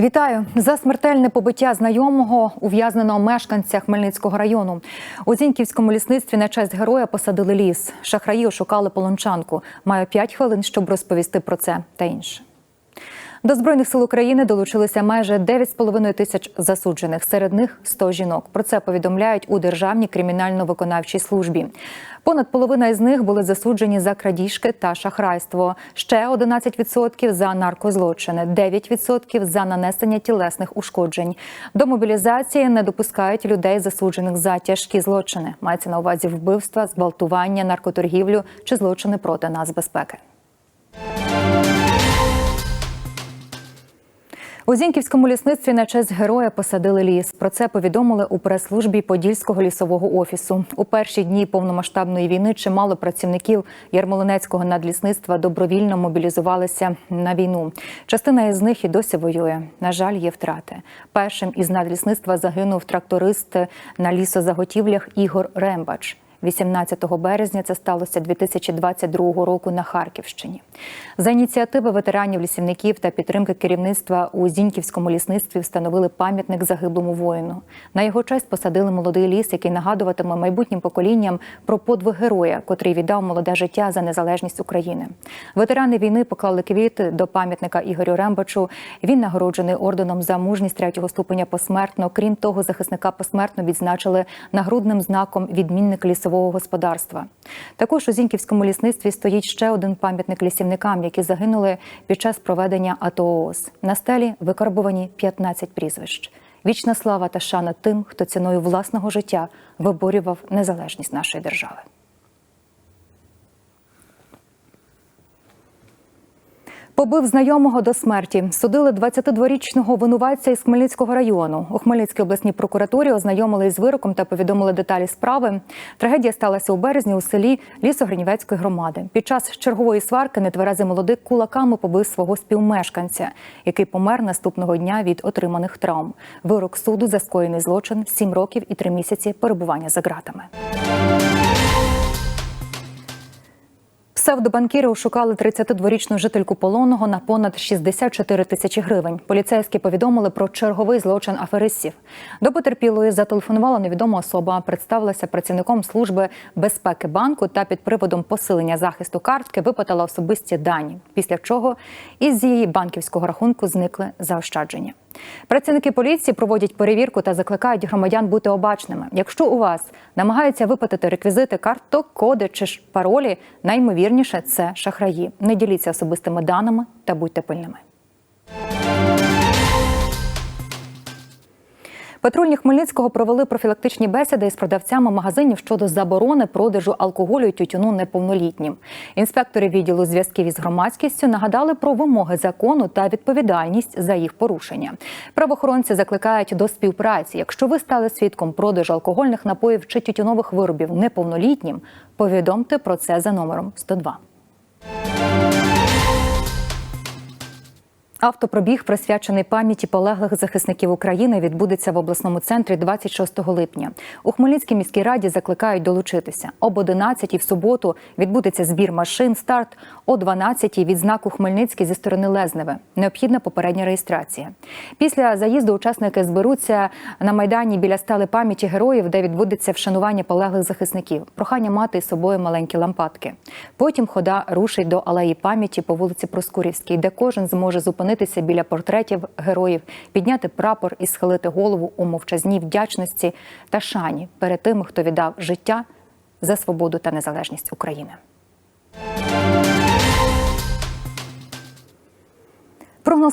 Вітаю за смертельне побиття знайомого ув'язненого мешканця Хмельницького району. У Зіньківському лісництві на честь героя посадили ліс. Шахраї ошукали полончанку. Маю 5 хвилин, щоб розповісти про це та інше. До збройних сил України долучилися майже 9,5 тисяч засуджених. Серед них 100 жінок. Про це повідомляють у Державній кримінально-виконавчій службі. Понад половина із них були засуджені за крадіжки та шахрайство. Ще 11% за наркозлочини, 9% за нанесення тілесних ушкоджень. До мобілізації не допускають людей, засуджених за тяжкі злочини. Мається на увазі вбивства, зґвалтування, наркоторгівлю чи злочини проти нацбезпеки. У Зіньківському лісництві на честь героя посадили ліс. Про це повідомили у прес-службі Подільського лісового офісу. У перші дні повномасштабної війни чимало працівників Ярмолинецького надлісництва добровільно мобілізувалися на війну. Частина із них і досі воює. На жаль, є втрати. Першим із надлісництва загинув тракторист на лісозаготівлях Ігор Рембач. 18 березня це сталося 2022 року на Харківщині. За ініціативи ветеранів лісівників та підтримки керівництва у Зіньківському лісництві встановили пам'ятник загиблому воїну. На його честь посадили молодий ліс, який нагадуватиме майбутнім поколінням про подвиг героя, котрий віддав молоде життя за незалежність України. Ветерани війни поклали квіти до пам'ятника Ігорю Рембачу. Він нагороджений орденом за мужність третього ступеня посмертно. Крім того, захисника посмертно відзначили нагрудним знаком відмінник лісового господарства. Також у Зіньківському лісництві стоїть ще один пам'ятник лісівникам, які загинули під час проведення АТО ООС. На стелі викарбовані 15 прізвищ. Вічна слава та шана тим, хто ціною власного життя виборював незалежність нашої держави. Побив знайомого до смерті. Судили 22-річного винуватця із Хмельницького району. У Хмельницькій обласній прокуратурі ознайомили із вироком та повідомили деталі справи. Трагедія сталася у березні у селі Лісогринівецької громади. Під час чергової сварки нетверезий молодик кулаками побив свого співмешканця, який помер наступного дня від отриманих травм. Вирок суду за скоєний злочин 7 років і 3 місяці перебування за ґратами. Псевдобанкіри ошукали 32-річну жительку полонного на понад 64 тисячі гривень. Поліцейські повідомили про черговий злочин аферистів. До потерпілої зателефонувала невідома особа, представилася працівником служби безпеки банку та під приводом посилення захисту картки випитала особисті дані. Після чого із її банківського рахунку зникли заощадження. Працівники поліції проводять перевірку та закликають громадян бути обачними. Якщо у вас намагаються випитати реквізити карток, коди чи паролі, наймовірніше це шахраї. Не діліться особистими даними та будьте пильними. Патрульні Хмельницького провели профілактичні бесіди із продавцями магазинів щодо заборони продажу алкоголю і тютюну неповнолітнім. Інспектори відділу зв'язків із громадськістю нагадали про вимоги закону та відповідальність за їх порушення. Правоохоронці закликають до співпраці. Якщо ви стали свідком продажу алкогольних напоїв чи тютюнових виробів неповнолітнім, повідомте про це за номером 102. Автопробіг, присвячений пам'яті полеглих захисників України, відбудеться в обласному центрі 26 липня. У Хмельницькій міській раді закликають долучитися. Об 11 в суботу відбудеться збір машин. Старт о 12 відзнаку Хмельницький зі сторони Лезневе. Необхідна попередня реєстрація. Після заїзду учасники зберуться на майдані біля стали пам'яті героїв, де відбудеться вшанування полеглих захисників. Прохання мати з собою маленькі лампадки. Потім хода рушить до алеї пам'яті по вулиці Проскурівській, де кожен зможе зупинити зупинитися біля портретів героїв, підняти прапор і схилити голову у мовчазній вдячності та шані перед тими, хто віддав життя за свободу та незалежність України.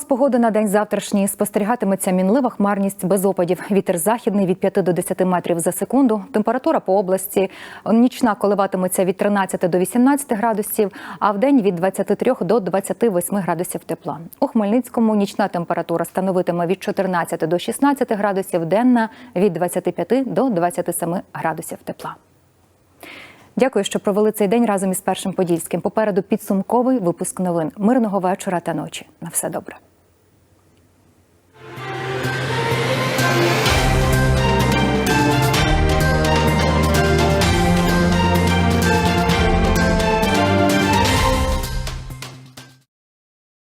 Прогноз погоди на день завтрашній спостерігатиметься мінлива хмарність без опадів. Вітер західний від 5 до 10 метрів за секунду. Температура по області нічна коливатиметься від 13 до 18 градусів, а в день від 23 до 28 градусів тепла. У Хмельницькому нічна температура становитиме від 14 до 16 градусів, денна від 25 до 27 градусів тепла. Дякую, що провели цей день разом із першим подільським. Попереду підсумковий випуск новин. Мирного вечора та ночі. На все добре.